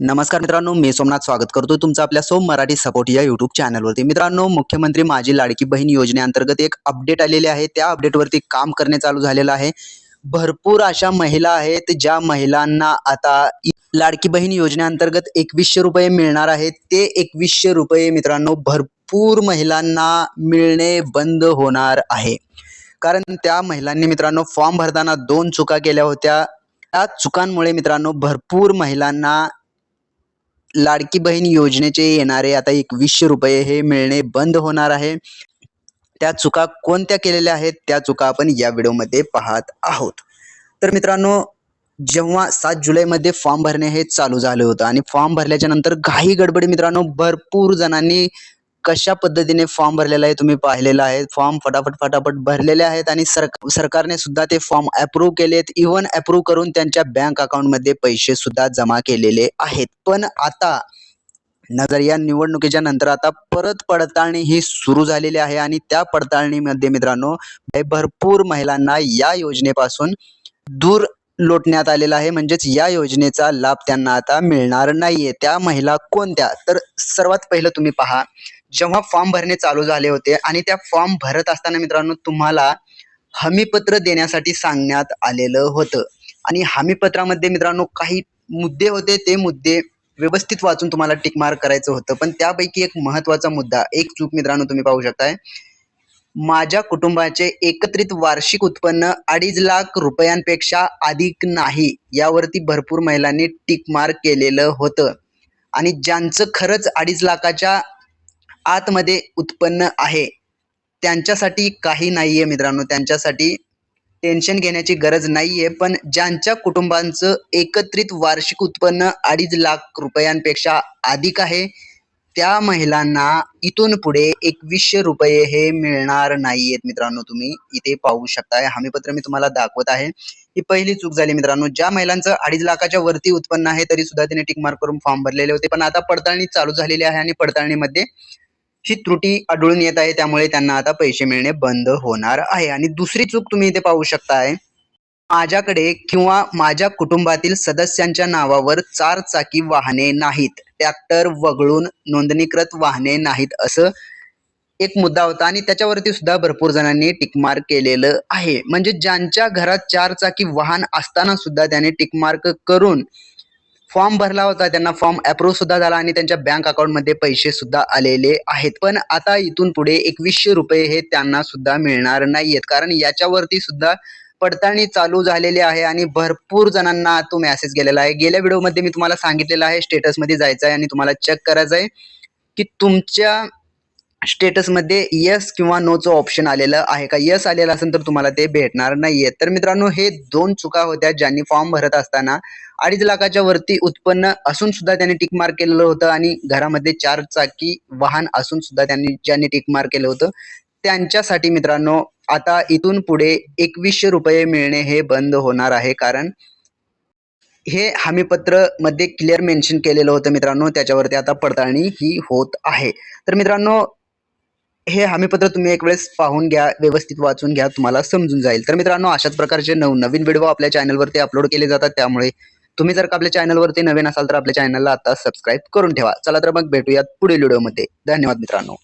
नमस्कार मित्रांनो मी सोमनाथ स्वागत करतो तुमचं आपल्या सोम मराठी सपोर्ट या युट्यूब चॅनलवरती मित्रांनो मुख्यमंत्री माझी लाडकी बहीण योजनेअंतर्गत एक अपडेट आलेली आहे. त्या अपडेटवरती काम करणे चालू झालेलं आहे. भरपूर अशा महिला आहेत ज्या महिलांना आता लाडकी बहीण योजनेअंतर्गत एकवीसशे रुपये मिळणार आहेत. ते एकवीसशे रुपये मित्रांनो भरपूर महिलांना मिळणे बंद होणार आहे. कारण त्या महिलांनी मित्रांनो फॉर्म भरताना दोन चुका केल्या होत्या. त्या चुकांमुळे मित्रांनो भरपूर महिलांना लाडकी बहीण योजनेचे येणारे आता एकवीसशे रुपये हे मिळणे बंद होणार आहे. त्या चुका कोणत्या केलेल्या आहेत? त्या चुका आपण या व्हिडिओमध्ये पाहत आहोत. तर मित्रांनो जेव्हा सात जुलैमध्ये फॉर्म भरणे हे चालू झालं होतं आणि फॉर्म भरल्याच्या नंतर घाई गडबडी मित्रांनो भरपूर जणांनी कशा पद्धतीने फॉर्म भरलेला आहे तुम्ही पाहिलेला आहे? फॉर्म फटाफट फटाफट भरलेले आहेत आणि सरक सरकारने सुद्धा ते फॉर्म अप्रूव्ह केलेत. इव्हन अप्रूव्ह करून त्यांच्या बँक अकाउंटमध्ये पैसे सुद्धा जमा केलेले आहेत. पण आता नजर या निवडणुकीच्या नंतर आता परत पडताळणी ही सुरू झालेली आहे आणि त्या पडताळणीमध्ये मित्रांनो भरपूर महिलांना या योजनेपासून दूर लोटण्यात आलेला आहे. म्हणजेच या योजनेचा लाभ त्यांना आता मिळणार नाहीये. त्या महिला कोणत्या? तर सर्वात पहिलं तुम्ही पहा जेव्हा फॉर्म भरणे चालू झाले होते आणि त्या फॉर्म भरत असताना मित्रांनो तुम्हाला हमीपत्र देण्यासाठी सांगण्यात आलेलं होतं. आणि हमीपत्रामध्ये मित्रांनो काही मुद्दे होते ते मुद्दे व्यवस्थित वाचून तुम्हाला टिकमार मार्क करायचं होतं. पण त्यापैकी एक महत्त्वाचा मुद्दा एक चूक मित्रांनो तुम्ही पाहू शकताय. माझ्या कुटुंबाचे एकत्रित वार्षिक उत्पन्न अडीच लाख रुपयांपेक्षा अधिक नाही यावरती भरपूर महिलांनी टिकमार केलेलं होतं. आणि ज्यांचं खरंच अडीच लाखाच्या आतमध्ये उत्पन्न आहे. त्यांच्यासाठी काही नाहीये मित्रांनो. त्यांच्यासाठी टेन्शन घेण्याची गरज नाहीये. पण ज्यांच्या कुटुंबांचं एकत्रित वार्षिक उत्पन्न अडीच लाख रुपयांपेक्षा अधिक आहे त्या महिलांना इथून पुढे एकवीसशे रुपये हे मिळणार नाहीयेत मित्रांनो. तुम्ही इथे पाहू शकताय. हमीपत्र मी तुम्हाला दाखवत आहे. ही पहिली चूक झाली मित्रांनो. ज्या महिलांचं अडीच लाखाच्या वरती उत्पन्न आहे तरी सुद्धा तिने टिक मार्क करून फॉर्म भरलेले होते. पण आता पडताळणी चालू झालेली आहे आणि पडताळणीमध्ये ही त्रुटी आढळून येत आहे. त्यामुळे त्यांना आता पैसे मिळणे बंद होणार आहे. आणि दुसरी चूक तुम्ही इथे पाहू शकताय. माझ्याकडे किंवा माझ्या कुटुंबातील सदस्यांच्या नावावर चार चाकी वाहने नाहीत. ट्रॅक्टर वगळून नोंदणीकृत वाहने नाहीत असं एक मुद्दा होता. आणि त्याच्यावरती सुद्धा भरपूर जणांनी टिकमार्क केलेलं आहे. म्हणजे ज्यांच्या घरात चार चाकी वाहन असताना सुद्धा त्याने टिकमार्क करून फॉर्म भरला होता त्यांना फॉर्म अप्रूव्ह सुद्धा झाला आणि त्यांच्या बँक अकाउंटमध्ये पैसे सुद्धा आलेले आहेत. पण आता इथून पुढे एकवीसशे रुपये हे त्यांना सुद्धा मिळणार नाहीयेत. कारण याच्यावरती सुद्धा पडताळणी चालू झालेली आहे आणि भरपूर जणांना तो मेसेज गेलेला आहे. गेल्या व्हिडिओमध्ये मी तुम्हाला सांगितलेलं आहे स्टेटसमध्ये जायचं आहे आणि तुम्हाला चेक करायचं आहे की तुमच्या स्टेटसमध्ये यस किंवा नोचं ऑप्शन आलेलं आहे का? यस आलेलं असेल तर तुम्हाला ते भेटणार नाहीये. तर मित्रांनो हे दोन चुका होत्या ज्यांनी फॉर्म भरत असताना अडीच लाखाच्या वरती उत्पन्न असून सुद्धा त्यांनी टिक मार्क केलेलं होतं आणि घरामध्ये चार चाकी वाहन असून सुद्धा त्यांनी ज्यांनी टिक मार्क केलं होतं त्यांच्यासाठी मित्रांनो आता इथून पुढे एकवीसशे रुपये मिळणे हे बंद होणार आहे. कारण हे हमीपत्रमध्ये क्लिअर मेन्शन केलेलं होतं मित्रांनो त्याच्यावरती आता पडताळणी ही होत आहे. तर मित्रांनो हे हमीपत्र तुम्ही एक वेळेस पाहून घ्या व्यवस्थित वाचून घ्या तुम्हाला समजून जाईल. तर मित्रांनो अशाच प्रकारचे नवनवीन व्हिडिओ आपल्या चॅनलवरती अपलोड केले जातात. त्यामुळे तुम्ही जर का आपल्या चॅनलवरती नवीन असाल तर आपल्या चॅनलला आता सबस्क्राईब करून ठेवा. चला तर मग भेटूयात पुढील व्हिडिओमध्ये धन्यवाद मित्रांनो.